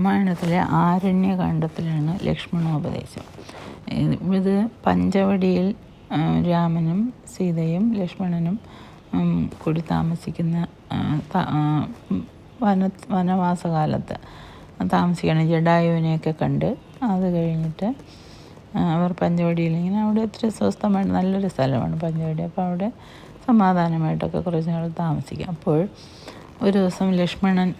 രാമായണത്തിലെ ആരണ്യകാണ്ഡത്തിലാണ് ലക്ഷ്മണോപദേശം ഇത് പഞ്ചവടിയിൽ രാമനും സീതയും ലക്ഷ്മണനും കൂടി താമസിക്കുന്ന വന വനവാസകാലത്ത് താമസിക്കണം ജഡായുവിനെയൊക്കെ കണ്ട് അത് കഴിഞ്ഞിട്ട് അവർ പഞ്ചവടിയിൽ ഇങ്ങനെ അവിടെ ഒത്തിരി സ്വസ്ഥമായിട്ട് നല്ലൊരു സ്ഥലമാണ് പഞ്ചവടി. അപ്പോൾ അവിടെ സമാധാനമായിട്ടൊക്കെ കുറച്ച് നാൾ താമസിക്കാം. അപ്പോൾ ഒരു ദിവസം ലക്ഷ്മണൻ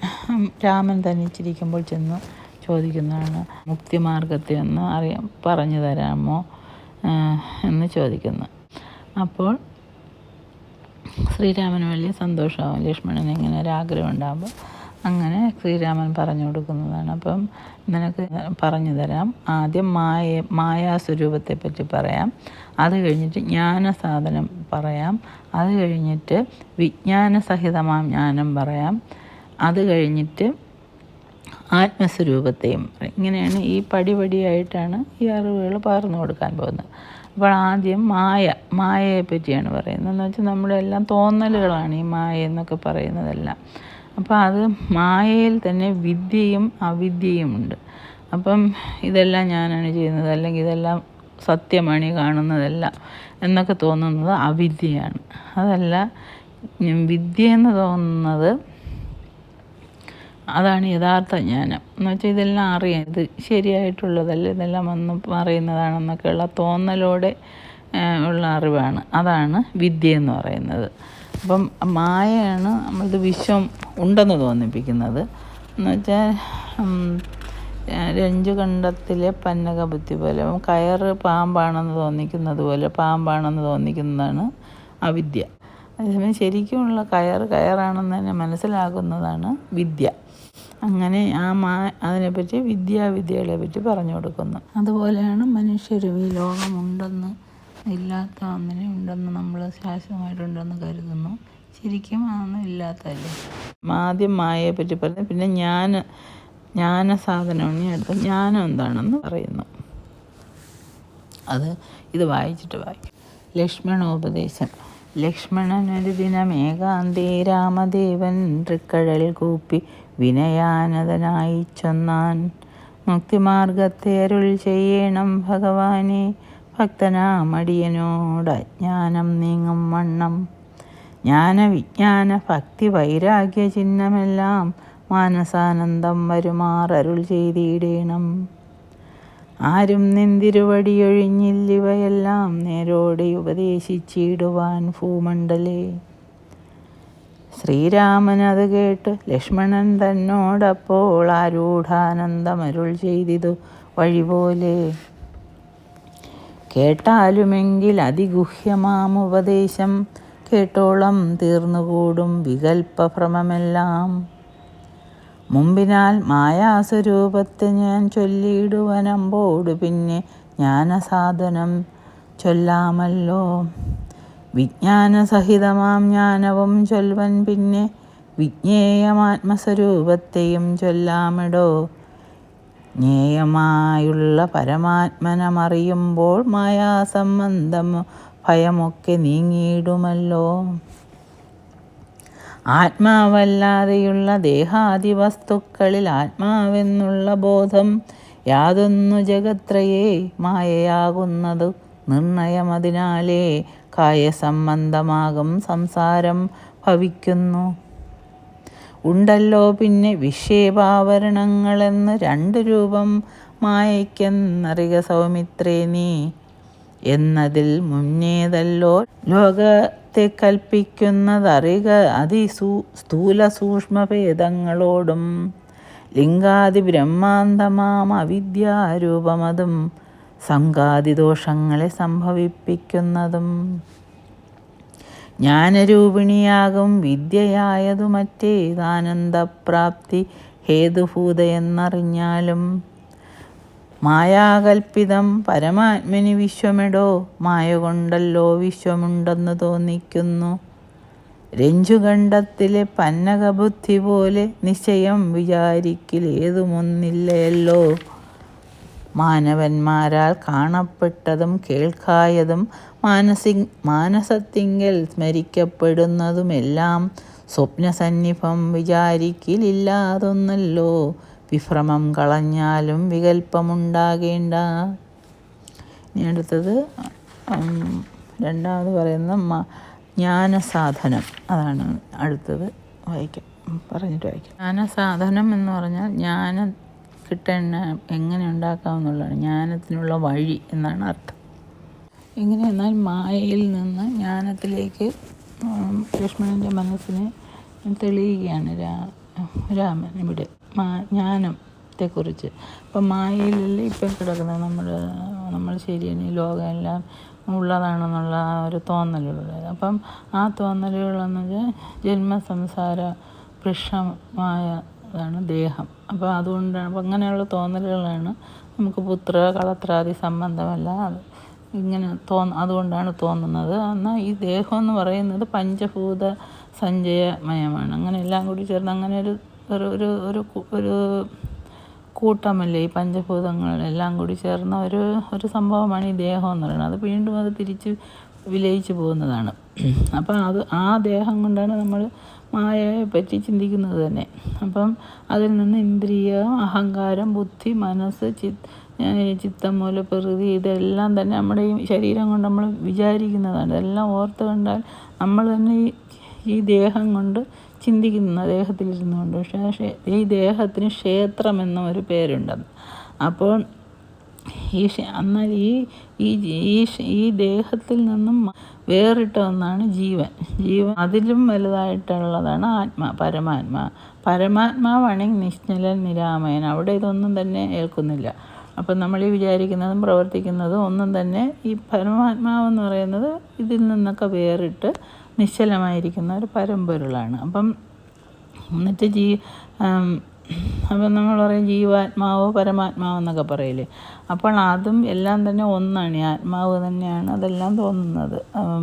രാമൻ തനിച്ചിരിക്കുമ്പോൾ ചെന്ന് ചോദിക്കുന്നതാണ് മുക്തിമാർഗത്തെ ഒന്ന് അറിയാം പറഞ്ഞു തരാമോ? എന്ന് ചോദിക്കുന്നു. അപ്പോൾ ശ്രീരാമന് വലിയ സന്തോഷമാവും. ലക്ഷ്മണൻ ഇങ്ങനെ ഒരാഗ്രഹം ഉണ്ടാകുമ്പോൾ അങ്ങനെ ശ്രീരാമൻ പറഞ്ഞു കൊടുക്കുന്നതാണ്. അപ്പം നിനക്ക് പറഞ്ഞു തരാം. ആദ്യം മായ മായാസ്വരൂപത്തെ പറ്റി പറയാം. അത് കഴിഞ്ഞിട്ട് ജ്ഞാന സാധനം പറയാം. അത് കഴിഞ്ഞിട്ട് വിജ്ഞാനസഹിതമാം ജ്ഞാനം പറയാം. അത് കഴിഞ്ഞിട്ട് ആത്മസ്വരൂപത്തെയും. ഇങ്ങനെയാണ് ഈ പടിപടിയായിട്ടാണ് ഈ അറിവുകൾ പകർന്നു കൊടുക്കാൻ പോകുന്നത്. അപ്പോൾ ആദ്യം മായ മായയെ പറ്റിയാണ് പറയുന്നത്. എന്ന് വെച്ചാൽ നമ്മളെല്ലാം തോന്നലുകളാണ് ഈ മായ എന്നൊക്കെ പറയുന്നതെല്ലാം. അപ്പോൾ അത് മായയിൽ തന്നെ വിദ്യയും അവിദ്യയും ഉണ്ട്. അപ്പം ഇതെല്ലാം ഞാനാണ് ചെയ്യുന്നത്. അല്ലെങ്കിൽ ഇതെല്ലാം സത്യമാണ് ഈ കാണുന്നതല്ല എന്നൊക്കെ തോന്നുന്നത് അവിദ്യയാണ്. അതല്ല വിദ്യ എന്ന് തോന്നുന്നത് അതാണ് യഥാർത്ഥ ജ്ഞാനം. എന്ന് വെച്ചാൽ ഇതെല്ലാം അറിയാം. ഇത് ശരിയായിട്ടുള്ളതല്ല ഇതെല്ലാം വന്ന് പറയുന്നതാണെന്നൊക്കെയുള്ള തോന്നലോടെ ഉള്ള അറിവാണ്. അതാണ് വിദ്യ എന്ന് പറയുന്നത്. അപ്പം മായയാണ് നമ്മളത് വിഷം ഉണ്ടെന്ന് തോന്നിപ്പിക്കുന്നത്. എന്നുവെച്ചാൽ രഞ്ജു കണ്ടത്തിലെ പന്നകബുദ്ധി പോലെ കയറ് പാമ്പാണെന്ന് തോന്നിക്കുന്നത് പോലെ പാമ്പാണെന്ന് തോന്നിക്കുന്നതാണ് അവിദ്യ. അതേസമയം ശരിക്കുമുള്ള കയറ് കയറാണെന്ന് തന്നെ മനസ്സിലാക്കുന്നതാണ് വിദ്യ. അങ്ങനെ ആ മാ അതിനെപ്പറ്റി വിദ്യാവിദ്യകളെ പറ്റി പറഞ്ഞു കൊടുക്കുന്നു. അതുപോലെയാണ് മനുഷ്യരും ഈ ലോകമുണ്ടെന്ന് ഇല്ലാത്ത ഒന്നിനെ ഉണ്ടെന്ന് നമ്മൾ ശാശ്വതമായിട്ടുണ്ടെന്ന് കരുതുന്നു. ശരിക്കും അതൊന്നും ഇല്ലാത്തല്ലേ ആദ്യം മായയെ പറ്റി പറഞ്ഞു പിന്നെ ഞാൻ ജ്ഞാന സാധനം ഇനി അടുത്ത ജ്ഞാനം എന്താണെന്ന് പറയുന്നു. അത് ഇത് വായിച്ചിട്ട് വായിക്കും. ലക്ഷ്മണോപദേശം. ലക്ഷ്മണനൊരു ദിനം ഏകാന്തേ രാമദേവൻ തൃക്കഴൽ കൂപ്പി വിനയാനതനായി ചൊന്നാൻ. മുക്തിമാർഗത്തെ അരുൾ ചെയ്യണം ഭഗവാനെ. ഭക്തനാമടിയനോട് അജ്ഞാനം നീങ്ങും വണ്ണം. ജ്ഞാനവിജ്ഞാന ഭക്തി വൈരാഗ്യ ചിഹ്നമെല്ലാം മാനസാനന്ദം വരുമാറരുൾ ചെയ്തിടേണം. ആരും നിന്തിരുവടിയൊഴിഞ്ഞില്ലിവയെല്ലാം നേരോടെ ഉപദേശിച്ചിടുവാൻ ഭൂമണ്ഡലേ. ശ്രീരാമൻ അത് കേട്ട് ലക്ഷ്മണൻ തന്നോടപ്പോൾ ആരൂഢാനന്ദമരുൾ ചെയ്തിതു വഴിപോലെ. കേട്ടാലുമെങ്കിൽ അതിഗുഹ്യമാം ഉപദേശം. കേട്ടോളം തീർന്നുകൂടും വികൽപ്പഭ്രമമെല്ലാം. മുമ്പിനാൽ മായാസ്വരൂപത്തെ ഞാൻ ചൊല്ലിയിടുവനമ്പോട് പിന്നെ ജ്ഞാനസാധനം ചൊല്ലാമല്ലോ. വിജ്ഞാനസഹിതമാം ജ്ഞാനവും ചൊൽവൻ പിന്നെ വിജ്ഞേയമാത്മസ്വരൂപത്തെയും ചൊല്ലാമിടോ. ജ്ഞേയമായുള്ള പരമാത്മനമറിയുമ്പോൾ മായാസംബന്ധം ഭയമൊക്കെ നീങ്ങിയിടുമല്ലോ. ആത്മാവല്ലാതെയുള്ള ദേഹാദി വസ്തുക്കളിൽ ആത്മാവെന്നുള്ള ബോധം യാതൊന്നു ജഗത്രയേ മായയാകുന്നതു നിർണയമതിനാലേ കായസംബന്ധമാകും സംസാരം ഭവിക്കുന്നു. ഉണ്ടല്ലോ പിന്നെ വിക്ഷേപാവരണങ്ങളെന്ന് രണ്ട് രൂപം മായയ്ക്കെന്നറിക സൗമിത്രേ നീ. എന്നതിൽ മുന്നേതല്ലോ ലോകത്തെ കൽപ്പിക്കുന്നതറിക അതിസൂ സ്ഥൂല സൂക്ഷ്മഭേദങ്ങളോടും ലിംഗാദി ബ്രഹ്മാന്തമാം അവിദ്യാരൂപമതും സംഘാതിദോഷങ്ങളെ സംഭവിപ്പിക്കുന്നതും. ജ്ഞാനരൂപിണിയാകും വിദ്യയായതു മറ്റേതാനന്ദപ്രാപ്തി ഹേതുഭൂതയെന്നറിഞ്ഞാലും. മായാകൽപ്പിതം പരമാത്മനി വിശ്വമെടോ മായ കൊണ്ടല്ലോ വിശ്വമുണ്ടെന്ന് തോന്നിക്കുന്നു. രഞ്ജുഖണ്ഡത്തിലെ പന്നകബുദ്ധി പോലെ നിശ്ചയം വിചാരിക്കലേതുമൊന്നില്ലയല്ലോ മാനവന്മാരാൽ കാണപ്പെട്ടതും കേൾക്കായതും മാനസി മാനസത്തിങ്കൽ സ്മരിക്കപ്പെടുന്നതുമെല്ലാം സ്വപ്നസന്നിഭം വിചാരിക്കലില്ലാതൊന്നല്ലോ. വിഭ്രമം കളഞ്ഞാലും വികല്പമുണ്ടാകേണ്ട ഇനി അടുത്തത് രണ്ടാമത് പറയുന്ന ജ്ഞാനസാധനം. അതാണ് അടുത്തത് വായിക്കാം. പറഞ്ഞിട്ട് വായിക്കാം. ജ്ഞാനസാധനം എന്ന് പറഞ്ഞാൽ ജ്ഞാനം കിട്ടേണ്ട എങ്ങനെ ഉണ്ടാക്കാമെന്നുള്ളതാണ് ജ്ഞാനത്തിനുള്ള വഴി എന്നാണ് അർത്ഥം. ഇങ്ങനെ എന്നാൽ മായയിൽ നിന്ന് ജ്ഞാനത്തിലേക്ക് ലക്ഷ്മണന്റെ മനസ്സിനെ തെളിയുകയാണ് രാ രാമൻ ഇവിടെ. മാ ജ്ഞാനത്തെക്കുറിച്ച്. അപ്പം മായയിലല്ലേ ഇപ്പം കിടക്കുന്നത്? നമ്മൾ നമ്മൾ ശരിയാണ് ഈ ലോകമെല്ലാം ഉള്ളതാണെന്നുള്ള ആ ഒരു തോന്നലുള്ളത് അപ്പം ആ തോന്നലുകളെന്ന് വെച്ചാൽ ജന്മസംസാര വൃക്ഷമായ അതാണ് ദേഹം. അപ്പോൾ അതുകൊണ്ടാണ് അങ്ങനെയുള്ള തോന്നലുകളാണ് നമുക്ക് പുത്ര കളത്രാദി സംബന്ധമല്ല ഇങ്ങനെ തോന്ന അതുകൊണ്ടാണ് തോന്നുന്നത്. എന്നാൽ ഈ ദേഹം എന്ന് പറയുന്നത് പഞ്ചഭൂത സഞ്ചയമയമാണ്. അങ്ങനെ എല്ലാം കൂടി ചേർന്ന് അങ്ങനെ ഒരു ഒരു ഒരു ഒരു ഒരു കൂട്ടമല്ലേ ഈ പഞ്ചഭൂതങ്ങളെല്ലാം കൂടി ചേർന്ന ഒരു ഒരു സംഭവമാണ് ഈ ദേഹം എന്ന് പറയുന്നത്. അത് വീണ്ടും അത് തിരിച്ച് വിലയിച്ചു പോകുന്നതാണ്. അപ്പം അത് ആ ദേഹം കൊണ്ടാണ് നമ്മൾ മായയെ പറ്റി ചിന്തിക്കുന്നത് തന്നെ. അപ്പം അതിൽ നിന്ന് ഇന്ദ്രിയം അഹങ്കാരം ബുദ്ധി മനസ്സ് ചിത് ഏഹ് ചിത്തം മൂല പ്രകൃതി ഇതെല്ലാം തന്നെ നമ്മുടെ ഈ ശരീരം കൊണ്ട് നമ്മൾ വിചാരിക്കുന്നതാണ്. ഇതെല്ലാം ഓർത്ത് കണ്ടാൽ നമ്മൾ തന്നെ ഈ ഈ ദേഹം കൊണ്ട് ചിന്തിക്കുന്ന ദേഹത്തിലിരുന്നു കൊണ്ട്. പക്ഷേ ഈ ദേഹത്തിന് ക്ഷേത്രം എന്ന ഒരു പേരുണ്ടെന്ന് അപ്പോൾ ഈ എന്നാൽ ഈ ഈ ഈ ദേഹത്തിൽ നിന്നും വേറിട്ട ഒന്നാണ് ജീവൻ. ജീവൻ അതിലും വലുതായിട്ടുള്ളതാണ് ആത്മാ പരമാത്മാ. പരമാത്മാവാണെങ്കിൽ നിശ്ചലൻ നിരാമയൻ. അവിടെ ഇതൊന്നും തന്നെ ഏൽക്കുന്നില്ല. അപ്പം നമ്മൾ ഈ വിചാരിക്കുന്നതും പ്രവർത്തിക്കുന്നതും ഒന്നും തന്നെ ഈ പരമാത്മാവെന്ന് പറയുന്നത് ഇതിൽ നിന്നൊക്കെ വേറിട്ട് നിശ്ചലമായിരിക്കുന്ന ഒരു പരമ്പൊരുളാണ്. അപ്പം എന്നിട്ട് ജീ അപ്പം നമ്മൾ പറയും ജീവാത്മാവോ പരമാത്മാവോ എന്നൊക്കെ പറയില്ലേ? അപ്പോൾ അതും എല്ലാം തന്നെ ഒന്നാണ്. ഈ ആത്മാവ് തന്നെയാണ് അതെല്ലാം തോന്നുന്നത്.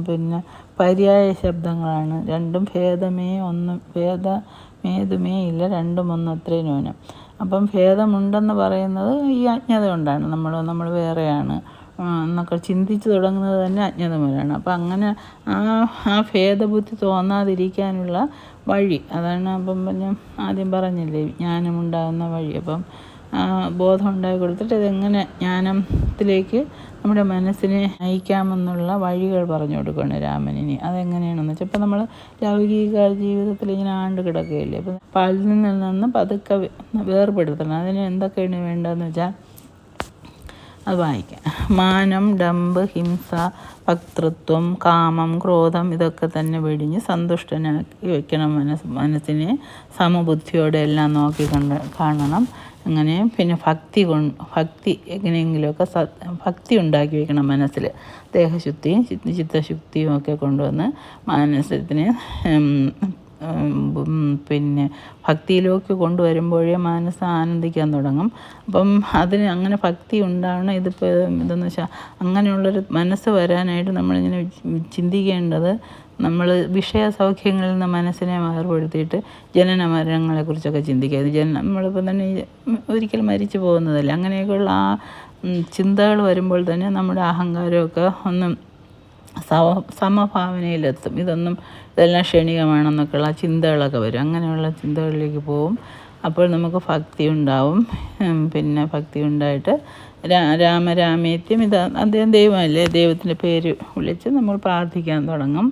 പിന്നെ പര്യായ ശബ്ദങ്ങളാണ്. രണ്ടും ഭേദമേ ഒന്നും ഭേദമേതുമേ ഇല്ല. രണ്ടും ഒന്നത്രേ ന്യൂനം. അപ്പം ഭേദമുണ്ടെന്ന് പറയുന്നത് ഈ അജ്ഞത കൊണ്ടാണ്. നമ്മൾ നമ്മൾ വേറെയാണ്. എന്നൊക്കെ ചിന്തിച്ച് തുടങ്ങുന്നത് തന്നെ അജ്ഞത മൂലമാണ്. അപ്പം അങ്ങനെ ആ ആ ഭേദബുദ്ധി തോന്നാതിരിക്കാനുള്ള വഴി അതാണ് അപ്പം പിന്നെ ആദ്യം പറഞ്ഞില്ലേ ജ്ഞാനമുണ്ടാകുന്ന വഴി. അപ്പം ബോധം ഉണ്ടാക്കി കൊടുത്തിട്ട് ഇതെങ്ങനെ ജ്ഞാനത്തിലേക്ക് നമ്മുടെ മനസ്സിനെ നയിക്കാമെന്നുള്ള വഴികൾ പറഞ്ഞു കൊടുക്കുകയാണ് രാമനിനി. അതെങ്ങനെയാണെന്ന് വെച്ചാൽ ഇപ്പം നമ്മൾ ലൗകിക ജീവിതത്തിൽ ഇങ്ങനെ ആണ്ട് കിടക്കുകയില്ലേ അപ്പം പലതിൽ നിന്ന് പതുക്കെ വേർപെടുത്തണം. അതിന് എന്തൊക്കെയാണ് വേണ്ടതെന്ന് വെച്ചാൽ അത് വായിക്കാം. മാനം ഡംബ് ഹിംസ ഭക്തൃത്വം കാമം ക്രോധം ഇതൊക്കെ തന്നെ വെടിഞ്ഞ് സന്തുഷ്ടനാക്കി വെക്കണം മനസ്സ് മനസ്സിനെ സമബുദ്ധിയോടെ എല്ലാം നോക്കി കണ്ട് കാണണം. അങ്ങനെ പിന്നെ ഭക്തി കൊണ്ട് ഭക്തി എങ്ങനെയെങ്കിലുമൊക്കെ ഭക്തി ഉണ്ടാക്കി വെക്കണം മനസ്സിൽ. ദേഹശുദ്ധിയും ചിത്ത ചിത്തശുദ്ധിയും ഒക്കെ കൊണ്ടുവന്ന് ഉം, പിന്നെ ഭക്തിയിലേക്ക് കൊണ്ടുവരുമ്പോഴേ മനസ്സ് ആനന്ദിക്കാൻ തുടങ്ങും. അപ്പം അതിന് അങ്ങനെ ഭക്തി ഉണ്ടാവണം. ഇതിപ്പോൾ ഇതെന്ന് വെച്ചാൽ അങ്ങനെയുള്ളൊരു മനസ്സ് വരാനായിട്ട് നമ്മളിങ്ങനെ ചിന്തിക്കേണ്ടത് നമ്മൾ വിഷയസൗഖ്യങ്ങളിൽ നിന്ന് മനസ്സിനെ മാറുപെടുത്തിയിട്ട് ജനന മരണങ്ങളെക്കുറിച്ചൊക്കെ ഇത് ജന നമ്മളിപ്പോൾ തന്നെ ഒരിക്കൽ മരിച്ചു പോകുന്നതല്ലേ. അങ്ങനെയൊക്കെയുള്ള ആ ചിന്തകൾ വരുമ്പോൾ തന്നെ നമ്മുടെ അഹങ്കാരമൊക്കെ ഒന്ന് സമ സമഭാവനയിലെത്തും. ഇതൊന്നും ഇതെല്ലാം ക്ഷണികമാണെന്നൊക്കെയുള്ള ചിന്തകളൊക്കെ വരും. അങ്ങനെയുള്ള ചിന്തകളിലേക്ക് പോവും. അപ്പോൾ നമുക്ക് ഭക്തി ഉണ്ടാവും. പിന്നെ ഭക്തി ഉണ്ടായിട്ട് രാ രാമരാമേത്യം ഇത് അദ്ദേഹം ദൈവമല്ലേ? ദൈവത്തിന്റെ പേര് വിളിച്ച് നമ്മൾ പ്രാർത്ഥിക്കാൻ തുടങ്ങും.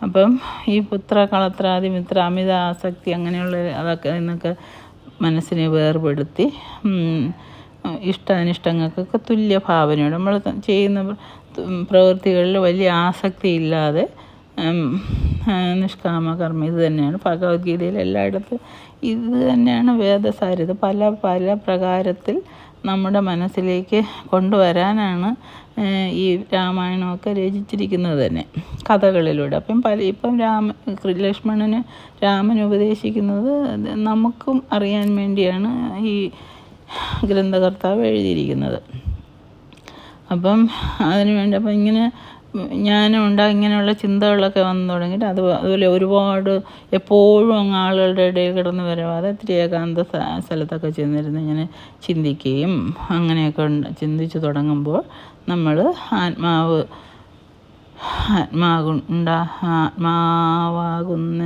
അപ്പം ഈ പുത്ര കളത്രാതി മിത്ര അമിത ആസക്തി അങ്ങനെയുള്ള അതൊക്കെ എന്നൊക്കെ മനസ്സിനെ വേർപെടുത്തി ഇഷ്ട ഇഷ്ടാനിഷ്ടങ്ങൾക്കൊക്കെ തുല്യ ഭാവനയോട് നമ്മൾ ചെയ്യുന്ന പ്രവൃത്തികളിൽ വലിയ ആസക്തി ഇല്ലാതെ നിഷ്കാമ കർമ്മം ഇത് തന്നെയാണ്. ഭഗവത്ഗീതയിൽ എല്ലായിടത്തും ഇത് തന്നെയാണ് വേദസാരിത. പല പല പ്രകാരത്തിൽ നമ്മുടെ മനസ്സിലേക്ക് കൊണ്ടുവരാനാണ് ഈ രാമായണമൊക്കെ രചിച്ചിരിക്കുന്നത് തന്നെ കഥകളിലൂടെ. അപ്പം പല ഇപ്പം രാമ ലക്ഷ്മണന് രാമൻ ഉപദേശിക്കുന്നത് നമുക്കും അറിയാൻ വേണ്ടിയാണ് ഈ ഗ്രന്ഥകർത്താവ് എഴുതിയിരിക്കുന്നത്. അപ്പം അതിനു വേണ്ടി അപ്പം ഇങ്ങനെ ജ്ഞാനം ഉണ്ടാകും ഇങ്ങനെയുള്ള ചിന്തകളൊക്കെ വന്നു തുടങ്ങിയിട്ട് അത് അതുപോലെ ഒരുപാട് എപ്പോഴും അങ്ങ് ആളുകളുടെ ഇടയിൽ കിടന്ന് വരവാതെ ഇത്തിരി ഏകാന്ത സ്ഥ- സ്ഥലത്തൊക്കെ ചെന്നിരുന്ന് ഇങ്ങനെ ചിന്തിക്കുകയും അങ്ങനെയൊക്കെ ചിന്തിച്ച് തുടങ്ങുമ്പോൾ നമ്മൾ ആത്മാവ് ആത്മാകു ഉണ്ടാ ആത്മാവാകുന്ന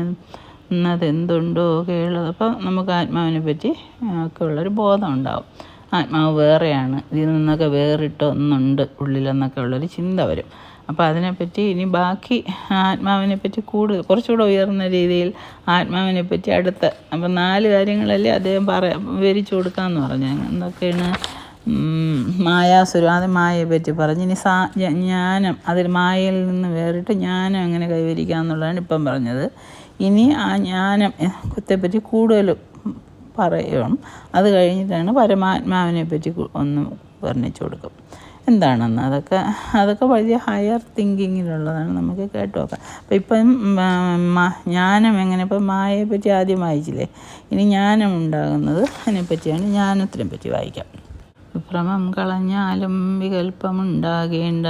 എന്നതെന്തുണ്ടോ കേളത് നമുക്ക് ആത്മാവിനെ പറ്റി ഒക്കെ ഉള്ളൊരു ബോധം ഉണ്ടാവും. ആത്മാവ് വേറെയാണ് ഇതിൽ നിന്നൊക്കെ വേറിട്ടൊന്നുണ്ട് ഉള്ളിലെന്നൊക്കെ ഉള്ളൊരു ചിന്ത വരും. അപ്പോൾ അതിനെപ്പറ്റി ഇനി ബാക്കി ആത്മാവിനെ പറ്റി കൂടുതൽ കുറച്ചുകൂടെ ഉയർന്ന രീതിയിൽ ആത്മാവിനെ പറ്റി അടുത്ത. അപ്പം നാല് കാര്യങ്ങളല്ലേ അദ്ദേഹം പറയാം വിവരിച്ചു കൊടുക്കാമെന്ന് പറഞ്ഞു. എന്തൊക്കെയാണ്? മായാസുരം അത് മായയെ പറ്റി പറഞ്ഞു. ഇനി സാ ജ്ഞാനം അതിൽ മായയിൽ നിന്ന് വേറിട്ട് ജ്ഞാനം എങ്ങനെ കൈവരിക്കുക എന്നുള്ളതാണ് ഇപ്പം പറഞ്ഞത്. ഇനി ആ ജ്ഞാനം കുത്തെപ്പറ്റി കൂടുതൽ പറയണം. അത് കഴിഞ്ഞിട്ടാണ് പരമാത്മാവിനെ പറ്റി ഒന്ന് വർണിച്ചു കൊടുക്കും എന്താണെന്ന്? അതൊക്കെ അതൊക്കെ വലിയ ഹയർ തിങ്കിങ്ങിലുള്ളതാണ് നമുക്ക് കേട്ട് നോക്കാം. അപ്പം ഇപ്പം ജ്ഞാനം എങ്ങനെ ഇപ്പം മായയെ പറ്റി ആദ്യം വായിച്ചില്ലേ? ഇനി ജ്ഞാനം ഉണ്ടാകുന്നത് അതിനെപ്പറ്റിയാണ് ജ്ഞാനത്തിനെ പറ്റി വായിക്കാം. വിഭ്രമം കളഞ്ഞാലും വികല്പമുണ്ടാകേണ്ട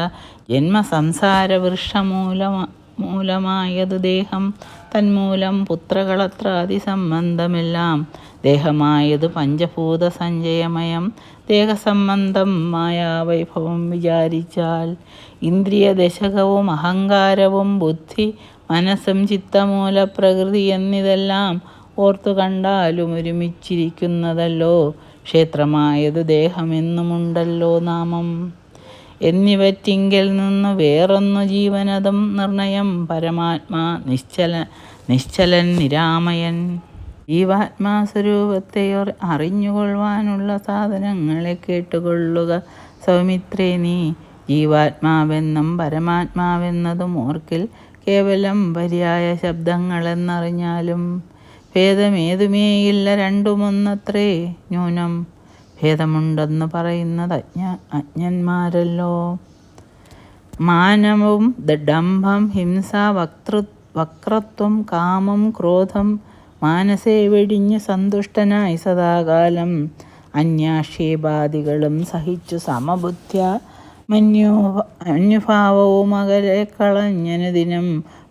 ജന്മസംസാര വൃക്ഷമൂലമാ മൂലമായത് ദേഹം തന്മൂലം പുത്രകളത്ര സംബന്ധമെല്ലാം ദേഹമായത് പഞ്ചഭൂത സഞ്ചയമയം ദേഹസംബന്ധം മായാവൈഭവം വിചാരിച്ചാൽ ഇന്ദ്രിയ ദശകവും അഹങ്കാരവും ബുദ്ധി മനസ്സും ചിത്തമൂല പ്രകൃതി എന്നിതെല്ലാം ഓർത്തു കണ്ടാലും ഒരുമിച്ചിരിക്കുന്നതല്ലോ. ക്ഷേത്രമായത് ദേഹമെന്നുമുണ്ടല്ലോ നാമം. എന്നിവറ്റിങ്കിൽ നിന്ന് വേറൊന്നു ജീവനതും നിർണയം പരമാത്മാ നിശ്ചല നിശ്ചലൻ നിരാമയൻ. ജീവാത്മാസ്വരൂപത്തെ അറിഞ്ഞുകൊള്ളുവാനുള്ള സാധനങ്ങളെ കേട്ടുകൊള്ളുക. സൗമിത്രേ നീ ജീവാത്മാവെന്നും പരമാത്മാവെന്നതും ഓർക്കിൽ കേവലം പര്യായ ശബ്ദങ്ങളെന്നറിഞ്ഞാലും ഭേദമേതുമേയില്ല രണ്ടുമൊന്നത്രേ. ന്യൂനം ഭേദമുണ്ടെന്ന് പറയുന്നത് അജ്ഞ അജ്ഞന്മാരല്ലോ. മാനവും ദഡംഭം ഹിംസ വക്തൃ വക്രത്വം കാമം ക്രോധം മാനസേ വെടിഞ്ഞ് സന്തുഷ്ടനായി സദാകാലം. അന്യാക്ഷേപാദികളും സഹിച്ചു സമബുദ്ധ്യ. മന്യോ അന്യഭാവവും അകലെ കളഞ്ഞനുദിനം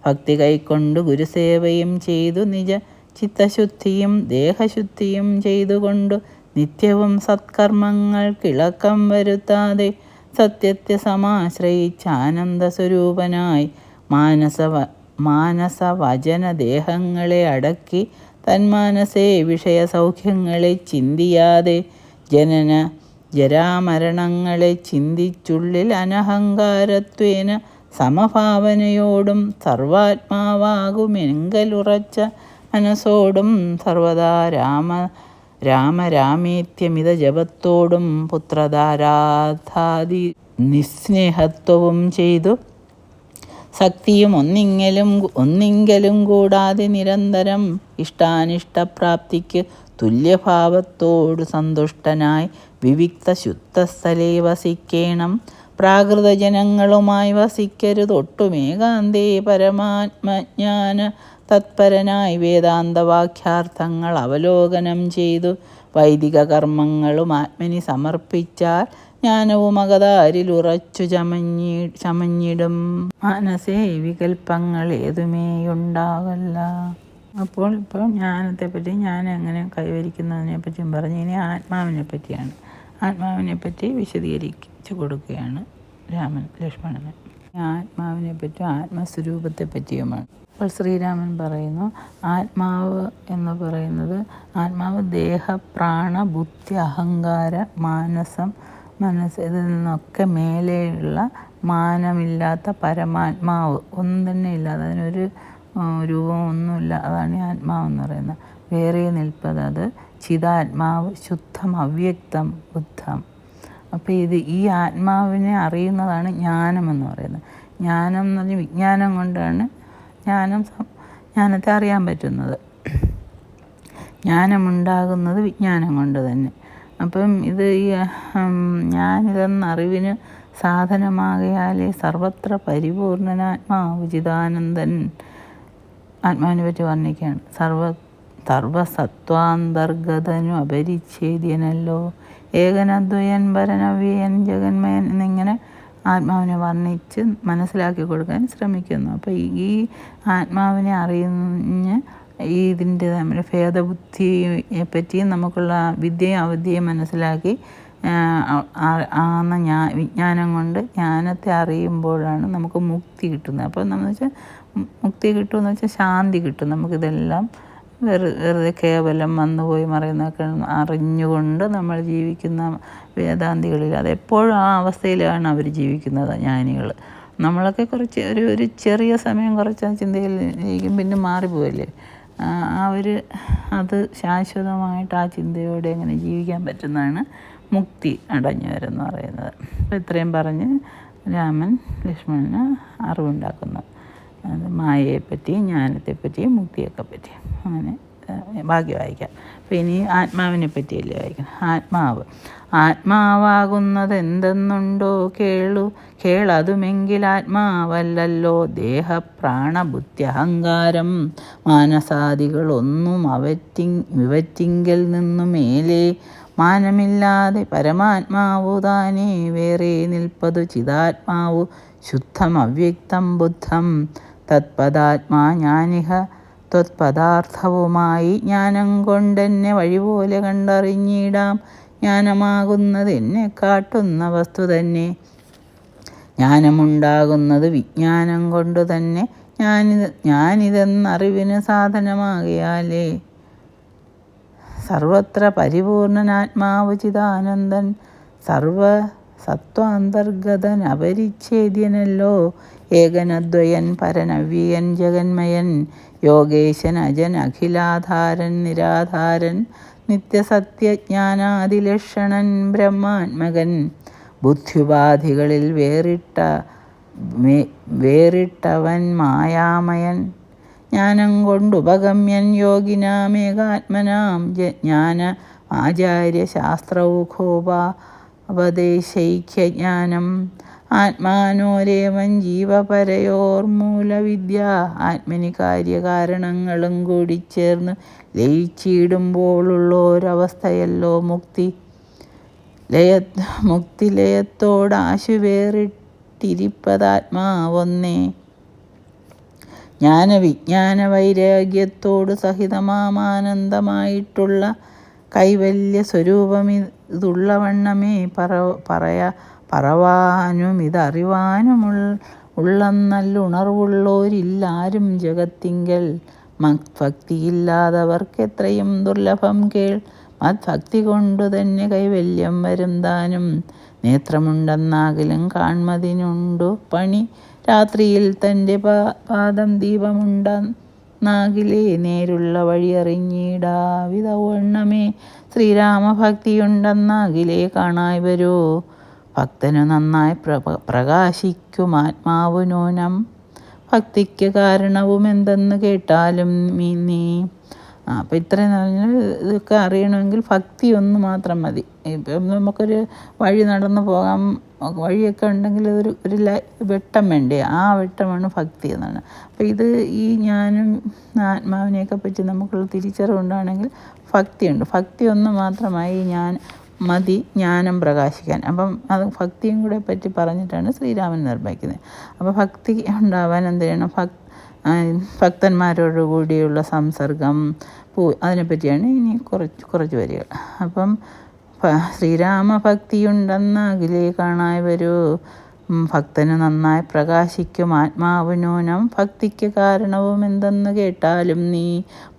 ഭക്തി കൈക്കൊണ്ട് ഗുരുസേവയും ചെയ്തു നിജ ചിത്തശുദ്ധിയും ദേഹശുദ്ധിയും ചെയ്തുകൊണ്ട് നിത്യവും സത്കർമ്മങ്ങൾ കിളക്കം വരുത്താതെ സത്യത്തെ സമാശ്രയിച്ച് ആനന്ദസ്വരൂപനായി മാനസവ മാനസവചന ദേഹങ്ങളെ അടക്കി തന്മാനസേ വിഷയസൗഖ്യങ്ങളെ ചിന്തിയാതെ ജനന ജരാമരണങ്ങളെ ചിന്തിച്ചുള്ളിൽ അനഹങ്കാരത്വേന സമഭാവനയോടും സർവാത്മാവാകുമെങ്കലുറച്ച മനസ്സോടും സർവദാ രാമ രാമരാമേത്യമിത ജപത്തോടും പുത്രധാരാധാദി നിസ്നേഹത്വവും ചെയ്തു ശക്തിയും ഒന്നിങ്ങലും ഒന്നിങ്കലും കൂടാതെ നിരന്തരം ഇഷ്ടാനിഷ്ടപ്രാപ്തിക്ക് തുല്യഭാവത്തോട് സന്തുഷ്ടനായി വിവിക്ത ശുദ്ധസ്ഥലേ വസിക്കേണം. പ്രാകൃതജനങ്ങളുമായി വസിക്കരുതൊട്ടുമേകാന്തേ പരമാത്മജ്ഞാന തത്പരനായി വേദാന്തവാക്യാർത്ഥങ്ങൾ അവലോകനം ചെയ്തു. വൈദിക കർമ്മങ്ങളും ആത്മനി സമർപ്പിച്ചാൽ ജ്ഞാനവും അകതാരിലുറച്ചു ചമഞ്ഞി ചമഞ്ഞിടും. മനസ്സേ വികല്പങ്ങൾ ഏതുമേയുണ്ടാകല്ല. അപ്പോൾ ഇപ്പോൾ ജ്ഞാനത്തെ പറ്റി ഞാൻ എങ്ങനെ കൈവരിക്കുന്നതിനെ പറ്റിയും പറഞ്ഞു. ഇനി ആത്മാവിനെ പറ്റിയാണ് ആത്മാവിനെ പറ്റി വിശദീകരിച്ചു കൊടുക്കുകയാണ് രാമൻ ലക്ഷ്മണന് ആത്മാവിനെ പറ്റി ആത്മസ്വരൂപത്തെ പറ്റിയുമാണ് അപ്പോൾ ശ്രീരാമൻ പറയുന്നു ആത്മാവ് എന്ന് പറയുന്നത് ആത്മാവ് ദേഹ പ്രാണ ബുദ്ധി അഹങ്കാര മാനസം മനസ്സ് ഇതിൽ നിന്നൊക്കെ മേലെയുള്ള മാനമില്ലാത്ത പരമാത്മാവ്. ഒന്നും തന്നെ ഇല്ലാതെ അതിനൊരു രൂപം ഒന്നുമില്ല. അതാണ് ഈ ആത്മാവെന്ന് പറയുന്നത്. വേറെ നിൽപ്പത് അത് ചിതാത്മാവ് ശുദ്ധം അവ്യക്തം ബുദ്ധം. അപ്പോൾ ഇത് ഈ ആത്മാവിനെ അറിയുന്നതാണ് ജ്ഞാനം എന്ന് പറയുന്നത്. ജ്ഞാനം എന്ന് പറഞ്ഞാൽ വിജ്ഞാനം കൊണ്ടാണ് ജ്ഞാനം ജ്ഞാനത്തെ അറിയാൻ പറ്റുന്നത്. ജ്ഞാനമുണ്ടാകുന്നത് വിജ്ഞാനം കൊണ്ട് തന്നെ. അപ്പം ഇത് ഈ ഞാനിതെന്ന അറിവിന് സാധനമാകയാലേ സർവത്ര പരിപൂർണനാത്മാവ് ചിദാനന്ദൻ ആത്മാവിനെ പറ്റി വർണിക്കുകയാണ്. സർവ സർവസത്വാന്തർഗതനു അപരിച്ഛേദ്യനല്ലോ. ഏകനദ്വയൻ ഭരനവ്യയൻ ജഗന്മയൻ എന്നിങ്ങനെ ആത്മാവിനെ വർണിച്ച് മനസ്സിലാക്കി കൊടുക്കാൻ ശ്രമിക്കുന്നു. അപ്പോൾ ഈ ആത്മാവിനെ അറിഞ്ഞ് ഈ ഇതിന്റെ നമ്മുടെ ഭേദബുദ്ധിയെ പറ്റിയും നമുക്കുള്ള വിദ്യയും അവിദ്യയും മനസ്സിലാക്കി ആന്ന വിജ്ഞാനം കൊണ്ട് ജ്ഞാനത്തെ അറിയുമ്പോഴാണ് നമുക്ക് മുക്തി കിട്ടുന്നത്. അപ്പോൾ നമ്മൾ വെച്ചാൽ മുക്തി കിട്ടുമെന്ന് വെച്ചാൽ ശാന്തി കിട്ടും. നമുക്കിതെല്ലാം വെറു വെറുതെ കേവലം വന്നുപോയി മറയുന്നൊക്കെ അറിഞ്ഞുകൊണ്ട് നമ്മൾ ജീവിക്കുന്ന വേദാന്തികളിൽ അതെപ്പോഴും ആ അവസ്ഥയിലാണ് അവർ ജീവിക്കുന്നത് ജ്ഞാനികൾ. നമ്മളൊക്കെ കുറച്ച് ഒരു ഒരു ചെറിയ സമയം കുറച്ച് ചിന്തയിൽ ഇരിക്കും പിന്നെ മാറിപ്പോയില്ലേ ആ ഒരു അത് ശാശ്വതമായിട്ട് ആ ചിന്തയോടെ അങ്ങനെ ജീവിക്കാൻ പറ്റുന്നതാണ് മുക്തി അടഞ്ഞവരെന്ന് പറയുന്നത്. അപ്പോൾ ഇത്രയും പറഞ്ഞ് രാമൻ ലക്ഷ്മണന് അറിവുണ്ടാക്കുന്നു. അത് മായയെപ്പറ്റിയും ജ്ഞാനത്തെപ്പറ്റിയും മുക്തിയൊക്കെ പറ്റിയും അങ്ങനെ ബാക്കി വായിക്കാം അപ്പോൾ ഇനി ആത്മാവിനെ പറ്റിയല്ലേ വായിക്കണം ആത്മാവ്. ആത്മാവാകുന്നത് എന്തെന്നുണ്ടോ കേളു. കേളതുമെങ്കിൽ ആത്മാവല്ലല്ലോ. ദേഹ പ്രാണബുദ്ധി അഹങ്കാരം. മാനസാദികളൊന്നും അവറ്റി വിവറ്റിങ്കിൽ നിന്നു മേലെ മാനമില്ലാതെ പരമാത്മാവു താനേ വേറെ നിൽപ്പതു ചിതാത്മാവു. ശുദ്ധം അവ്യക്തം ബുദ്ധം. തത്പദാത്മാ ഞാനിഹ ത്വത്പദാർത്ഥവുമായി ജ്ഞാനം കൊണ്ടെന്നെ വഴിപോലെ കണ്ടറിഞ്ഞിടാം. ജ്ഞാനമാകുന്നത് എന്നെ കാട്ടുന്ന വസ്തു തന്നെ. ജ്ഞാനമുണ്ടാകുന്നത് വിജ്ഞാനം കൊണ്ടു തന്നെ ഞാനിത് ഞാനിതെന്നറിവിന് സാധനമാകിയാലേ. സർവത്ര പരിപൂർണനാത്മാവ് ചിദാനന്ദൻ സർവ സത്വാന്തർഗതൻ അപരിച്ഛേദ്യനല്ലോ ഏകനദ്വയൻ പരനവ്യയൻ ജഗന്മയൻ യോഗേശൻ അജൻ അഖിലാധാരൻ നിരാധാരൻ നിത്യസത്യജ്ഞാനാദിലക്ഷണൻ ബ്രഹ്മാത്മകൻ ബുദ്ധ്യുപാധികളിൽ വേറിട്ട വേറിട്ടവൻ മായാമയൻ. ജ്ഞാനം കൊണ്ടുപഗമ്യൻ യോഗിനാമേകാത്മനാം ജ്ഞാന ആചാര്യ ശാസ്ത്രൗഖോപദേശൈക്യജ്ഞാനം ആത്മാനോരേവൻ ജീവപരയോർമൂലവിദ്യ. ആത്മനി കാര്യകാരണങ്ങളും കൂടി ചേർന്ന് ലയിച്ചിടുമ്പോഴുള്ള ഒരവസ്ഥയല്ലോ മുക്തി. ലയ മുക്തി ലയത്തോട് ആശു വേറിട്ടിരിപ്പതാത്മാവൊന്നേ ജ്ഞാനവിജ്ഞാന വൈരാഗ്യത്തോട് സഹിതമാമാനന്ദമായിട്ടുള്ള കൈവല്യ സ്വരൂപമിതുള്ളവണ്ണമേ പറ പറയാ പറവാനും ഇതറിവാനും ഉള്ളന്നല്ലുണർവുള്ളോരില്ലാരും ജഗത്തിങ്കൽ. മത്ഭക്തിയില്ലാത്തവർക്കെത്രയും ദുർലഭം കേൾ. മത്ഭക്തി കൊണ്ടു തന്നെ കൈവല്യം വരും താനും നേത്രമുണ്ടെന്നാകിലും കാൺമതിനുണ്ടു പണി. രാത്രിയിൽ തന്റെ പാദം ദീപമുണ്ടെന്നാകിലേ നേരുള്ള വഴി അറിഞ്ഞിടാവിധവണ്ണമേ ശ്രീരാമഭക്തിയുണ്ടെന്നാകിലേ കാണായി വരൂ. ഭക്തനു നന്നായി പ്രകാശിക്കും ആത്മാവു നൂനം ഭക്തിക്ക് കാരണവും എന്തെന്ന് കേട്ടാലും നീ അപ്പം ഇത്രയും പറഞ്ഞാൽ ഇതൊക്കെ അറിയണമെങ്കിൽ ഭക്തി ഒന്ന് മാത്രം മതി. ഇപ്പം നമുക്കൊരു വഴി നടന്നു പോകാം. വഴിയൊക്കെ ഉണ്ടെങ്കിൽ അതൊരു ഒരു വെട്ടം വേണ്ടേ? ആ വെട്ടമാണ് ഭക്തി എന്നാണ്. അപ്പം ഇത് ഈ ഞാനും ആത്മാവിനെയൊക്കെ പറ്റി നമുക്കുള്ള തിരിച്ചറിവുണ്ടാണെങ്കിൽ ഭക്തിയുണ്ട്. ഭക്തി ഒന്ന് മാത്രമായി ഞാൻ മതി ജ്ഞാനം പ്രകാശിക്കാൻ. അപ്പം അത് ഭക്തിയും കൂടെ പറ്റി പറഞ്ഞിട്ടാണ് ശ്രീരാമൻ നിർമ്മിക്കുന്നത്. അപ്പോൾ ഭക്തി ഉണ്ടാവാൻ എന്ത് ചെയ്യണം? ഭക് ഭക്തന്മാരോട് കൂടിയുള്ള സംസർഗം പൂ അതിനെപ്പറ്റിയാണ് ഇനി കുറച്ച് കുറച്ച് വരികൾ. അപ്പം ശ്രീരാമ അഖിലേ കാണായി വരൂ ഭക്തന് നന്നായി പ്രകാശിക്കും. ആത്മാവിനൂനം ഭക്തിക്ക് കാരണവും എന്തെന്ന് കേട്ടാലും നീ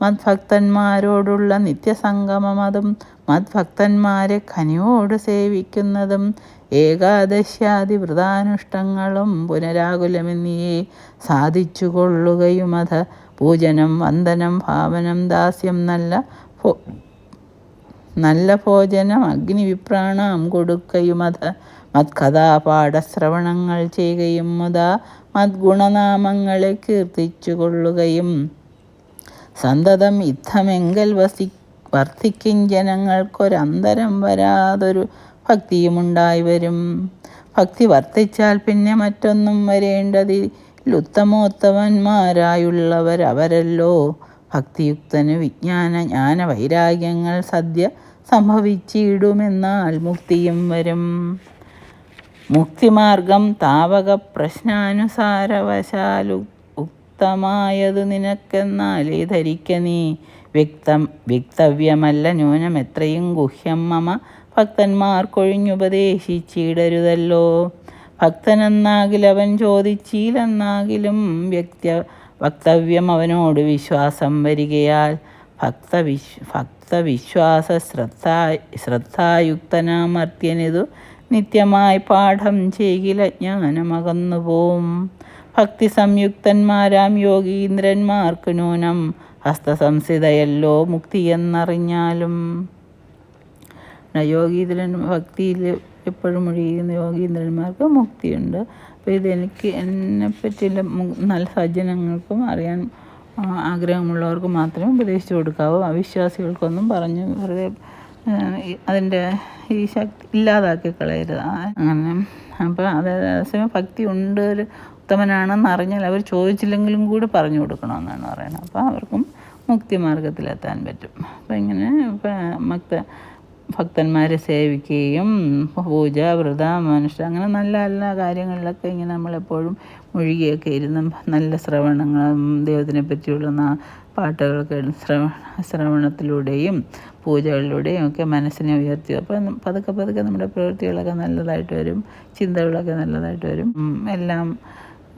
മദ്ഭക്തന്മാരോടുള്ള നിത്യസംഗമമതും മദ്ഭക്തന്മാരെ ഖനിയോട് സേവിക്കുന്നതും ഏകാദശ്യാദി വ്രതാനുഷ്ഠങ്ങളും പുനരാകുലമെന്നിയെ സാധിച്ചുകൊള്ളുകയും അത് പൂജനം വന്ദനം ഭാവനം ദാസ്യം നല്ല നല്ല ഭോജനം അഗ്നിവിപ്രാണാം കൊടുക്കയുമത. മത്കഥാപാഠശ്രവണങ്ങൾ ചെയ്യുകയും മുതാ മദ്ഗുണനാമങ്ങളെ കീർത്തിച്ചു കൊള്ളുകയും സന്തതം യുദ്ധമെങ്കൽ വസി വർദ്ധിക്കും ജനങ്ങൾക്കൊരന്തരം വരാതൊരു ഭക്തിയുമുണ്ടായി വരും. ഭക്തി വർദ്ധിച്ചാൽ പിന്നെ മറ്റൊന്നും വരേണ്ടതിൽ ഭക്തിയുക്തന് വിജ്ഞാന ജ്ഞാന വൈരാഗ്യങ്ങൾ സദ്യ സംഭവിച്ചിടുമെന്നാൽ മുക്തിയും വരും. മുക്തിമാർഗം താവക പ്രശ്നാനുസാരവശാലു ഉക്തമായത് നിനക്കെന്നാലേ ധരിക്ക നീ? വ്യക്തം വ്യക്തവ്യമല്ല ന്യൂനം എത്രയും ഗുഹ്യം മമ ഭക്തന്മാർക്കൊഴിഞ്ഞുപദേശിച്ചിടരുതല്ലോ. ഭക്തനെന്നാകിലവൻ ചോദിച്ചില്ലെന്നാകിലും വ്യക്ത വക്തവ്യം അവനോട് വിശ്വാസം വരികയാൽ ഭക്തവിശ് ഭക്തവിശ്വാസ ശ്രദ്ധ ശ്രദ്ധായുക്തനാമർത്യനിതു നിത്യമായി പാഠം ചെയ്കില ജ്ഞാനമകന്നു പോം ഭക്തി സംയുക്തന്മാരാം യോഗീന്ദ്രന്മാർക്ക് നൂനം ഹസ്തസംസിതയല്ലോ മുക്തി എന്നറിഞ്ഞാലും യോഗീന്ദ്രൻ ഭക്തിയിൽ എപ്പോഴും ഒഴിയുന്ന യോഗീന്ദ്രന്മാർക്ക് മുക്തിയുണ്ട്. അപ്പോൾ ഇതെനിക്ക് എന്നെപ്പറ്റിയുള്ള നല്ല സജ്ജനങ്ങൾക്കും അറിയാൻ ആഗ്രഹമുള്ളവർക്ക് മാത്രമേ ഉപദേശിച്ചു കൊടുക്കാവൂ. അവിശ്വാസികൾക്കൊന്നും പറഞ്ഞ് വെറുതെ അതിന്റെ ഈ ശക്തി ഇല്ലാതാക്കി കളയരുത്. അങ്ങനെ. അപ്പോൾ അതേസമയം ഭക്തി ഉണ്ട് ഒരു ഉത്തമനാണെന്ന് അറിഞ്ഞാൽ അവർ ചോദിച്ചില്ലെങ്കിലും കൂടി പറഞ്ഞു കൊടുക്കണമെന്നാണ് പറയുന്നത്. അപ്പോൾ അവർക്കും മുക്തി മാർഗത്തിലെത്താൻ പറ്റും. അപ്പോൾ ഇങ്ങനെ ഭക്ത ഭക്തന്മാരെ സേവിക്കുകയും പൂജ വ്രത മനുഷ്യ അങ്ങനെ നല്ല നല്ല കാര്യങ്ങളിലൊക്കെ ഇങ്ങനെ നമ്മളെപ്പോഴും മുഴുകിയൊക്കെ ഇരുന്ന് നല്ല ശ്രവണങ്ങളും ദൈവത്തിനെ പറ്റിയുള്ള പാട്ടുകളൊക്കെ ശ്രവണ ശ്രവണത്തിലൂടെയും പൂജകളിലൂടെയും ഒക്കെ മനസ്സിനെ ഉയർത്തി അപ്പോൾ പതുക്കെ പതുക്കെ നമ്മുടെ പ്രവൃത്തികളൊക്കെ നല്ലതായിട്ട് വരും. ചിന്തകളൊക്കെ നല്ലതായിട്ട് വരും. എല്ലാം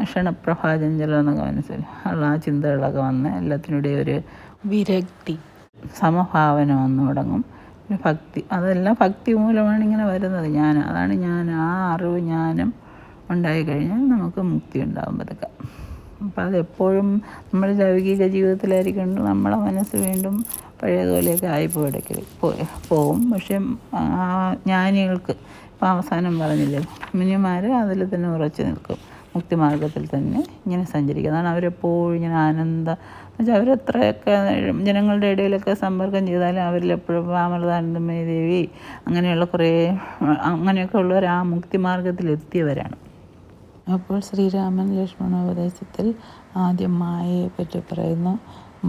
ക്ഷണപ്രഭാചഞ്ചലം എന്നൊക്കെ മനസ്സിലായി ഉള്ള ആ ചിന്തകളൊക്കെ വന്ന് എല്ലാത്തിനൂടെ ഒരു വിരക്തി സമഭാവന വന്നു തുടങ്ങും. ഭക്തി അതെല്ലാം ഭക്തി മൂലമാണ് ഇങ്ങനെ വരുന്നത്. ഞാൻ അതാണ് ഞാൻ ആ അറിവ് ജ്ഞാനം ഉണ്ടായി കഴിഞ്ഞാൽ നമുക്ക് മുക്തി ഉണ്ടാകും പതുക്കെ. അപ്പോൾ അതെപ്പോഴും നമ്മുടെ ലൗകിക ജീവിതത്തിലായിരിക്കും നമ്മളെ മനസ്സ് വീണ്ടും പഴയതുപോലെയൊക്കെ ആയിപ്പോയി ഇടയ്ക്ക് പോവും. പക്ഷെ ജ്ഞാനികൾക്ക് ഇപ്പം അവസാനം പറഞ്ഞില്ലേ മുനിമാർ അതിൽ തന്നെ ഉറച്ചു നിൽക്കും. മുക്തിമാർഗത്തിൽ തന്നെ ഇങ്ങനെ സഞ്ചരിക്കുക അതാണ് അവരെപ്പോഴും ഇങ്ങനെ ആനന്ദ എന്നുവെച്ചാൽ അവരെത്രയൊക്കെ ജനങ്ങളുടെ ഇടയിലൊക്കെ സമ്പർക്കം ചെയ്താലും അവരിലെപ്പോഴും അമൃതാനന്ദമയ ദേവി അങ്ങനെയുള്ള കുറേ അങ്ങനെയൊക്കെ ഉള്ളവർ ആ മുക്തിമാർഗത്തിലെത്തിയവരാണ് അപ്പോൾ ശ്രീരാമൻ ലക്ഷ്മണോപദേശത്തിൽ ആദ്യം മായയെ പറ്റി പറയുന്നു.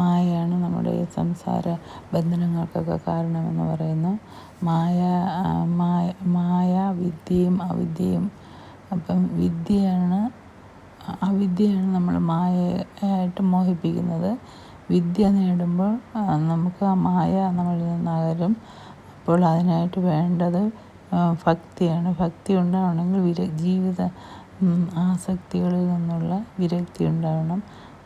മായയാണ് നമ്മുടെ ഈ സംസാര ബന്ധനങ്ങൾക്കൊക്കെ കാരണമെന്ന് പറയുന്നു. മായ മായ മായ വിദ്യയും അവിദ്യയും. അപ്പം വിദ്യയാണ് അവിദ്യയാണ് നമ്മൾ മായയായിട്ട് മോഹിപ്പിക്കുന്നത്. വിദ്യ നേടുമ്പോൾ നമുക്ക് ആ മായ നമ്മളിൽ നിന്ന് അപ്പോൾ അതിനായിട്ട് വേണ്ടത് ഭക്തിയാണ്. ഭക്തി ഉണ്ടാവണമെങ്കിൽ വിര ജീവിത ആസക്തികളിൽ നിന്നുള്ള വിരക്തി ഉണ്ടാവണം.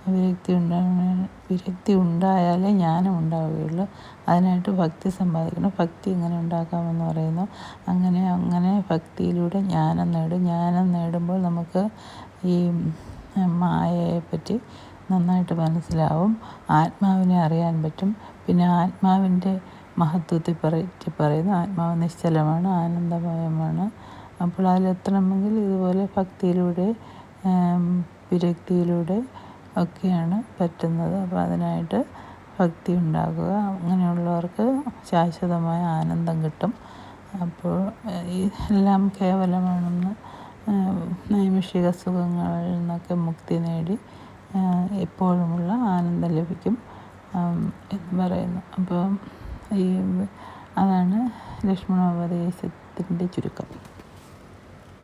വിരക്തി ഉണ്ടാകുന്ന വിരക്തി ഉണ്ടായാലേ ജ്ഞാനം ഉണ്ടാവുകയുള്ളൂ. അതിനായിട്ട് ഭക്തി സമ്പാദിക്കണം. ഭക്തി എങ്ങനെ ഉണ്ടാക്കാമെന്ന് പറയുന്നു. അങ്ങനെ അങ്ങനെ ഭക്തിയിലൂടെ ജ്ഞാനം നേടും. ജ്ഞാനം നേടുമ്പോൾ നമുക്ക് ഈ മായയെ പറ്റി നന്നായിട്ട് മനസ്സിലാവും. ആത്മാവിനെ അറിയാൻ പറ്റും. പിന്നെ ആത്മാവിന്റെ മഹത്വത്തെ പറ്റി പറയുന്നു. ആത്മാവ് നിശ്ചലമാണ് ആനന്ദമയമാണ്. അപ്പോൾ അതിലെത്തണമെങ്കിൽ ഇതുപോലെ ഭക്തിയിലൂടെ വിരക്തിയിലൂടെ ഒക്കെയാണ് പറ്റുന്നത്. അപ്പോൾ അതിനായിട്ട് ഭക്തി ഉണ്ടാകുക അങ്ങനെയുള്ളവർക്ക് ശാശ്വതമായ ആനന്ദം കിട്ടും. അപ്പോൾ എല്ലാം കേവലമാണെന്ന് നൈമിഷിക സുഖങ്ങളിൽ നിന്നൊക്കെ മുക്തി നേടി എപ്പോഴുമുള്ള ആനന്ദം ലഭിക്കും എന്ന് പറയുന്നു. അപ്പോൾ ഈ അതാണ് ലക്ഷ്മണോപദേശത്തിന്റെ ചുരുക്കം.